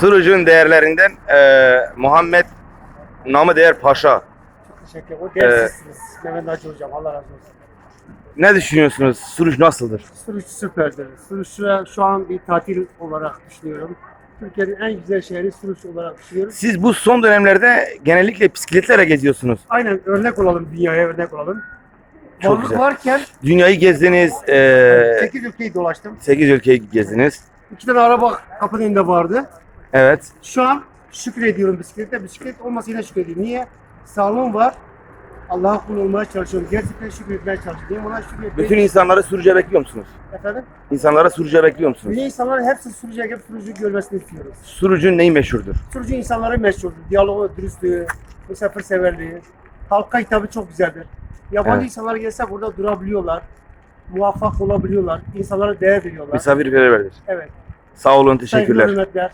Surucun değerlerinden eee, Muhammed namı değer Paşa. Çok teşekkür ederim. O değersizsiniz. Mehmet Hacı Hocam. Allah razı olsun. Ne düşünüyorsunuz? Suruç nasıldır? Suruç süperdir. Suruç'u şu an bir tatil olarak düşünüyorum. Türkiye'nin en güzel şehri Suruç olarak düşünüyorum. Siz bu son dönemlerde genellikle bisikletlerle geziyorsunuz. Aynen örnek olalım, dünyaya örnek olalım. Çok Varlık güzel. varken Dünyayı gezdiniz, eee 8 ülkeyi dolaştım. 8 ülkeyi gezdiniz. İki tane araba kapının önünde vardı. Evet. Şu an şükrediyorum bisiklete. Bisiklet olmasa yine şükrediyorum. Niye? Sağlığım var. Allah'a kul olmaya çalışıyorum. Gerçekten şükretmeye çalışıyorum. Ona şükretmeye Bütün insanları Suruç'a bekliyor musunuz? Efendim? İnsanlara Suruç'a bekliyor musunuz? Dünya insanların hepsi Surucu'ya gelip Surucu'yu görmesini istiyoruz. Surucun neyi meşhurdur? Surucu insanları meşhurdur. Diyaloğu, dürüstlüğü, misafirseverliği. Halka hitabı çok güzeldir. Yabancı Evet. insanlar gelse burada durabiliyorlar. Muvaffak olabiliyorlar. İnsanlara değer veriyorlar. Misafirperverdir. evet. Sağ olun, Saygılar, teşekkürler. hürmetler.